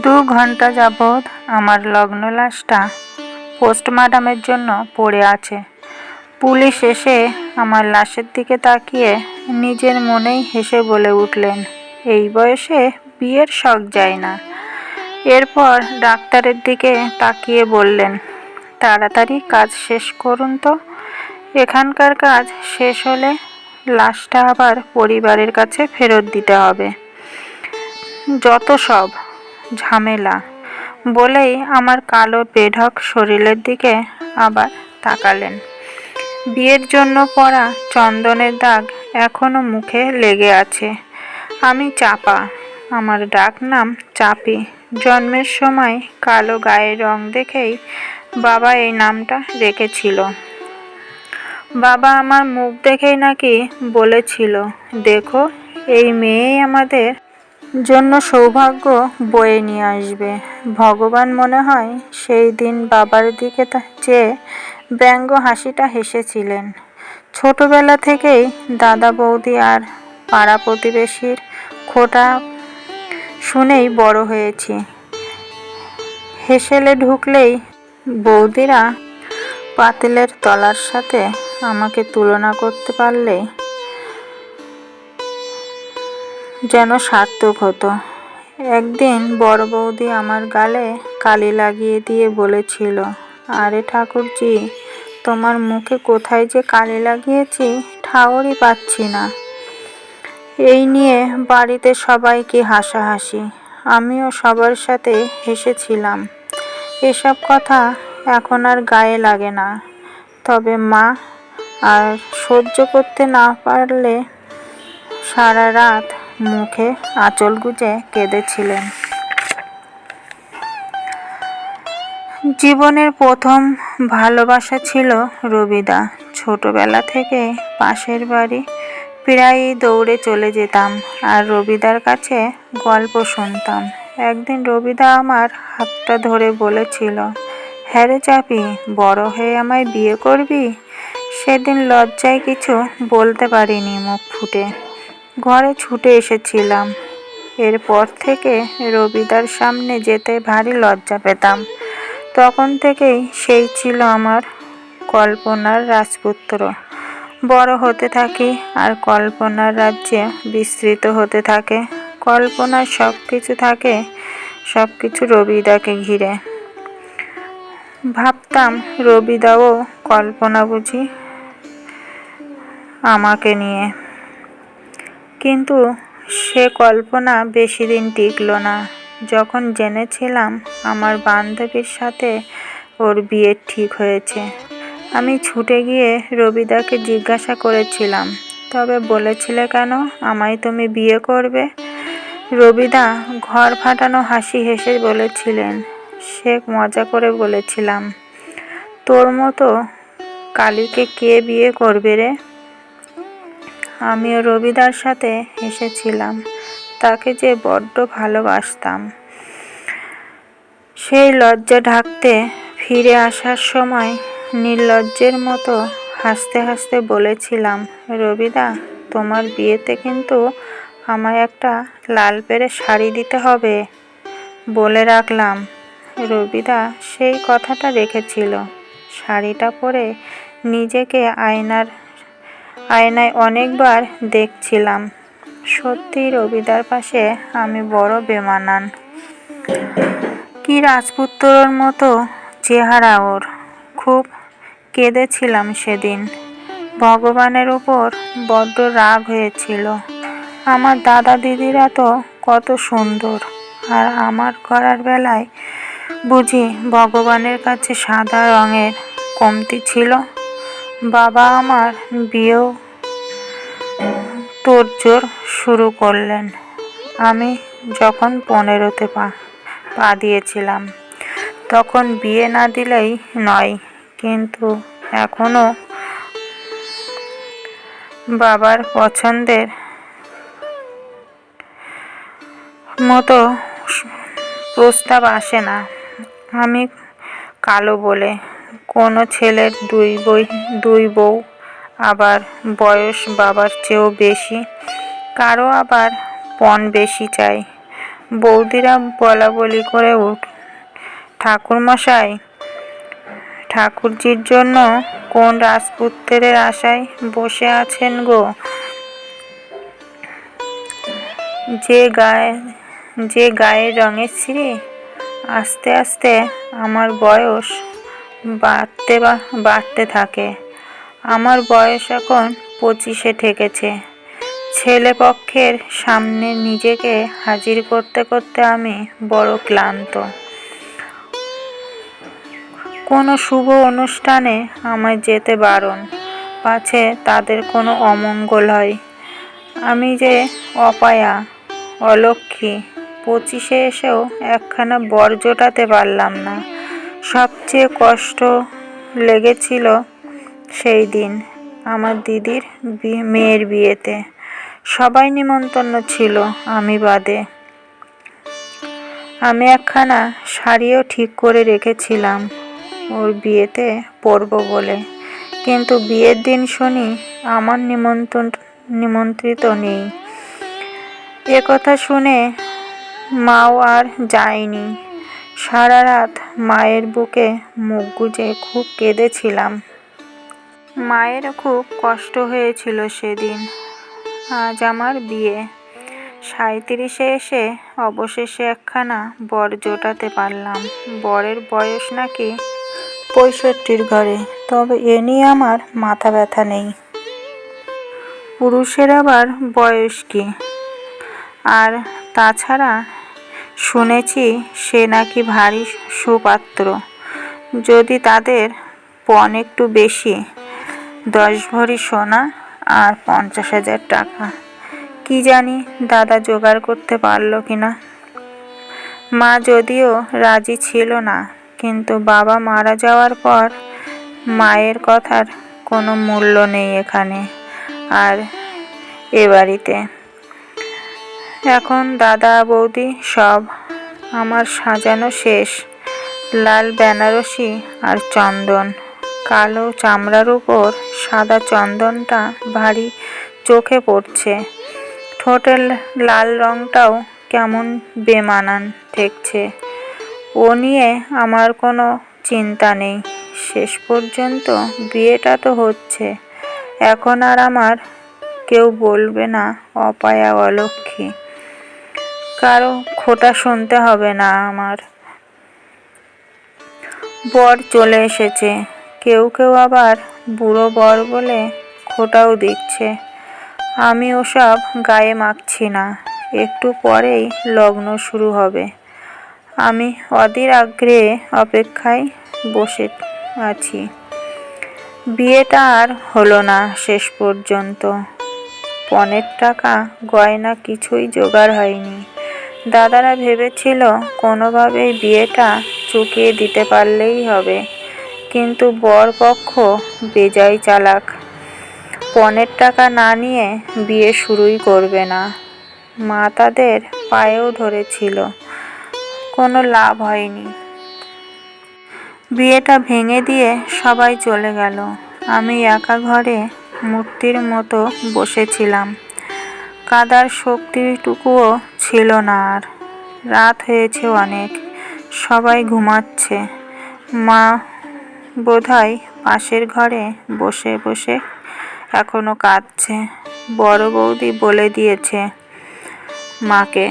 দু ঘণ্টা যাবৎ আমার লগ্ন লাশটা পোস্টমার্টামের জন্য পড়ে আছে। পুলিশ এসে আমার লাশের দিকে তাকিয়ে নিজের মনেই হেসে বলে উঠলেন, এই বয়সে বিয়ের শখ যায় না। এরপর ডাক্তারের দিকে তাকিয়ে বললেন, তাড়াতাড়ি কাজ শেষ করুন তো। এখানকার কাজ শেষ হলে লাশটা আবার পরিবারের কাছে ফেরত দিতে হবে। যত সব ঝামেলা। বলেই আমার কালো বেঢক শরীরের দিকে আবার তাকালেন। বিয়ের জন্য পরা চন্দনের দাগ এখনও মুখে লেগে আছে। আমি চাপা। আমার ডাক নাম চাপি। জন্মের সময় কালো গায়ের রং দেখেই বাবা এই নামটা রেখেছিল। বাবা আমার মুখ দেখেই নাকি বলেছিল, দেখো, এই মেয়েই আমাদের জন্য সৌভাগ্য বয়ে নিয়ে আসবে। ভগবান মনে হয় সেই দিন বাবার দিকে চেয়ে ব্যঙ্গ হাসিটা হেসেছিলেন। ছোটবেলা থেকেই দাদা বৌদি আর পাড়া প্রতিবেশীর খোটা শুনেই বড় হয়েছি। হেসেলে ঢুকলেই বৌদিরা পাতিলের তলার সাথে আমাকে তুলনা করতে পারলে যেন সার্থক হতো। একদিন বড় বৌদি আমার গালে কালি লাগিয়ে দিয়ে বলেছিল, আরে ঠাকুরজি, তোমার মুখে কোথায় যে কালি লাগিয়েছি ঠাউরই পাচ্ছি না। এই নিয়ে বাড়িতে সবাইকে হাসাহাসি। আমিও সবার সাথে হেসেছিলাম। এসব কথা এখন আর গায়ে লাগে না। তবে মা, আর সহ্য করতে না পারলে সারা রাত মুখে আঁচল গুজে কেঁদেছিলেন। জীবনের প্রথম ভালোবাসা ছিল রবিদা। ছোটবেলা থেকে পাশের বাড়ি প্রায়ই দৌড়ে চলে যেতাম আর রবিদার কাছে গল্প শুনতাম। একদিন রবিদা আমার হাতটা ধরে বলেছিল হ্যাঁ রে চাপি, বড় হয়ে আমায় বিয়ে করবি? সেদিন লজ্জায় কিছু বলতে পারিনি মুখ ফুটে। ঘরে ছুটে এসেছিলাম। এরপর থেকে রবিদার সামনে যেতে ভারী লজ্জা পেতাম। তখন থেকেই সেই ছিল আমার কল্পনার রাজপুত্র। বড় হতে থাকি আর কল্পনার রাজ্যে বিস্তৃত হতে থাকে। কল্পনার সব কিছু থাকে সব কিছু রবিদাকে ঘিরে। ভাবতাম রবিদাও কল্পনা বুঝি আমাকে নিয়ে। কিন্তু সে কল্পনা বেশি দিন টিকল না। যখন জেনেছিলাম আমার বান্ধবীর সাথে ওর বিয়ে ঠিক হয়েছে, আমি ছুটে গিয়ে রবিদাকে জিজ্ঞাসা করেছিলাম, তবে বলেছিলে কেন আমায় তুমি বিয়ে করবে? রবিদা ঘর ফাটানো হাসি হেসে বলেছিলেন, সে মজা করে বলেছিলাম, তোর মতো কালীকে কে বিয়ে করবে রে? আমিও রবিদার সাথে এসেছিলাম। তাকে যে বড্ড ভালোবাসতাম। সেই লজ্জা ঢাকতে ফিরে আসার সময় নির্লজ্জের মতো হাসতে হাসতে বলেছিলাম, রবিদা, তোমার বিয়েতে কিন্তু আমায় একটা লাল পেরে শাড়ি দিতে হবে। বলে রাখলাম। রবিদা সেই কথাটা রেখেছিল। শাড়িটা পরে নিজেকে আয়নার আয়নায় অনেকবার দেখছিলাম। সত্যি রবিদার পাশে আমি বড় বেমানান। কি রাজপুত্রর মতো চেহারা ওর। খুব কেঁদেছিলাম সেদিন। ভগবানের উপর বড্ড রাগ হয়েছিল। আমার দাদা দিদিরা তো কত সুন্দর। আর আমার করার বেলায় বুঝি ভগবানের কাছে সাদা রঙের কমতি ছিল। বাবা আমার বিয়েও তোড়জোড় শুরু করলেন। আমি যখন পনেরোতে পা পা দিয়েছিলাম, তখন বিয়ে না দিলেই নয়, কিন্তু এখনও বাবার পছন্দের মতো প্রস্তাব আসে না। আমি কালো বলে, কোনো ছেলের দুই বই, দুই বউ আবার বয়স বাবার চেয়েও বেশি কারও আবার পণ বেশি চাই। বৌদিরা বলা বলি করে উঠ। ঠাকুরমশাই, ঠাকুরজির জন্য কোন রাজপুত্রের আশায় বসে আছেন গো? যে গায়ে, যে গায়ের রঙের ছিঁড়ে আস্তে আস্তে আমার বয়স বাড়তে বাড়তে থাকে। আমার বয়স এখন পঁচিশে ঠেকেছে। ছেলে পক্ষের সামনে নিজেকে হাজির করতে করতে আমি বড় ক্লান্ত। কোনো শুভ অনুষ্ঠানে আমায় যেতে বারণ, পাছে তাদের কোনো অমঙ্গল হয়। আমি যে অপায়া অলক্ষী পঁচিশে এসেও একখানা বর জোটাতে পারলাম না। সবচেয়ে কষ্ট লেগেছিল সেই দিন আমার দিদির মেয়ের বিয়েতে। সবাই নিমন্ত্রণ ছিল আমি বাদে। আমি একখানা শাড়িও ঠিক করে রেখেছিলাম ওর বিয়েতে পরবো বলে। কিন্তু বিয়ের দিন শুনি আমার নিমন্ত্রণ, নিমন্ত্রিত নেই। এ কথা শুনে মাও আর যায়নি। সারা রাত মায়ের বুকে মুখ গুজে খুব কেঁদেছিলাম। মায়ের খুব কষ্ট হয়েছিল সেদিন। আজ আমার বিয়ে। সাঁইত্রিশে এসে অবশেষে একখানা বর জোটাতে পারলাম। বরের বয়স নাকি পঁয়ষট্টির ঘরে, তবে এ নিয়ে আমার মাথা ব্যথা নেই। পুরুষের আবার বয়স কি? আর তাছাড়া শুনেছি সে নাকি ভারী সুপাত্র। যদি তাদের পণ একটু বেশি দশ ভরি সোনা আর পঞ্চাশ হাজার টাকা। কি জানি দাদা জোগাড় করতে পারল কি না মা যদিও রাজি ছিল না, কিন্তু বাবা মারা যাওয়ার পর মায়ের কথার কোনো মূল্য নেই এখানে আর এ বাড়িতে। এখন দাদা বৌদি সব আমার সাজানো শেষ, লাল বেনারসি আর চন্দন। কালো চামড়ার উপর সাদা চন্দনটা ভারী চোখে পড়ছে। ঠোঁটের লাল রংটাও কেমন বেমানান ঠেকছে। ও নিয়ে আমার কোনো চিন্তা নেই। শেষ পর্যন্ত বিয়েটা তো হচ্ছে। এখন আর আমার কেউ বলবে না, অপায়া অলক্ষী। কারও খোটা শুনতে হবে না আমার। বর চলে এসেছে। কেউ কেউ আবার বুড়ো বর বলে খোটাও দিচ্ছে। আমি ওসব গায়ে মাখছি না। একটু পরেই লগ্ন শুরু হবে। আমি অধীর আগ্রহে অপেক্ষায় বসে আছি। বিয়েটা আর হলো না শেষ পর্যন্ত। পনেরো টাকা গয়না কিছুই জোগাড় হয়নি। দাদারা ভেবেছিল কোনোভাবেই বিয়েটা চুকিয়ে দিতে পারলেই হবে। কিন্তু বর পক্ষ বেজায় চালাক। পনেরো টাকা না নিয়ে বিয়ে শুরুই করবে না। মা তাদের পায়েও ধরেছিল। কোনো লাভ হয়নি। বিয়েটা ভেঙে দিয়ে সবাই চলে গেল। আমি একা ঘরে মূর্তির মতো বসেছিলাম। কাদার শক্তিটুকুও ছিল না আর। রাত হয়েছে অনেক। সবাই ঘুমাচ্ছে। মা বোধহয় পাশের ঘরে বসে বসে এখনও কাঁদছে। বড় বৌদি বলে দিয়েছে, মাকে,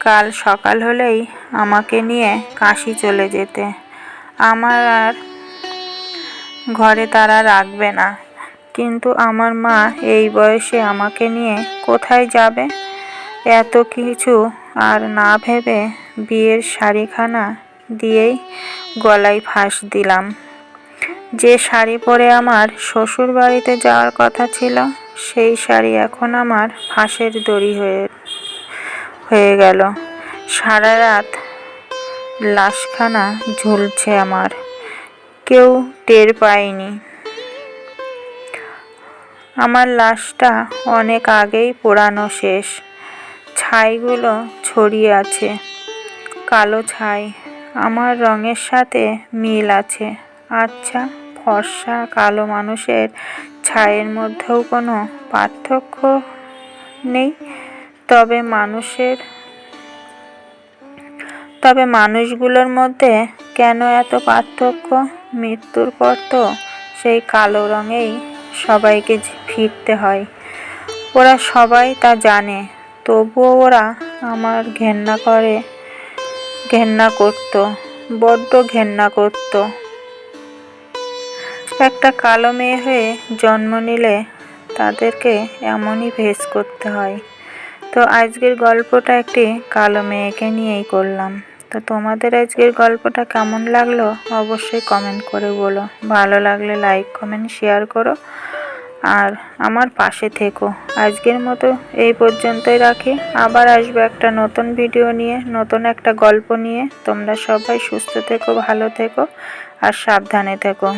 কাল সকাল হলেই আমাকে নিয়ে কাশি চলে যেতে। আমার আর ঘরে তারা রাখবে না। কিন্তু আমার মা এই বয়সে আমাকে নিয়ে কোথায় যাবে? এত কিছু আর না ভেবে বিয়ের শাড়িখানা দিয়েই গলায় ফাঁস দিলাম। যে শাড়ি পরে আমার শ্বশুর বাড়িতে যাওয়ার কথা ছিল, সেই শাড়ি এখন আমার ফাঁসের দড়ি হয়ে হয়ে গেল। সারা রাত লাশখানা ঝুলছে আমার। কেউ টের পায়নি। আমার লাশটা অনেক আগেই পোড়ানো শেষ। ছাইগুলো ছড়িয়ে আছে। কালো ছাই। আমার রঙের সাথে মিল আছে। আচ্ছা ফর্সা কালো মানুষের ছায়ের মধ্যেও কোনো পার্থক্য নেই। তবে মানুষের, তবে মানুষগুলোর মধ্যে কেন এত পার্থক্য? মৃত্যুর পর তো সেই কালো রঙেই সবাইকে ফিরতে হয়। ওরা সবাই তা জানে, তবুও ওরা আমার ঘেন্না করে, ঘেন্না করত, বড্ড ঘেন্না করত। একটা কালো মেয়ে হয়ে জন্ম নিলে তাদেরকে এমনই ভেস করতে হয়। তো আজকের গল্পটা একটি কালো মেয়েকে নিয়েই করলাম। তো তোমাদের আজকের গল্পটা কেমন লাগল অবশ্যই কমেন্ট করে বলো। ভালো লাগলে লাইক কমেন্ট শেয়ার করো। আর আমার পাশে থেকো। আজকের মতো এই পর্যন্তই রাখি। আবার আসবে একটা নতুন ভিডিও নিয়ে, নতুন একটা গল্প নিয়ে। তোমরা সবাই সুস্থ থেকো, ভালো থেকো, আর সাবধানে থেকো।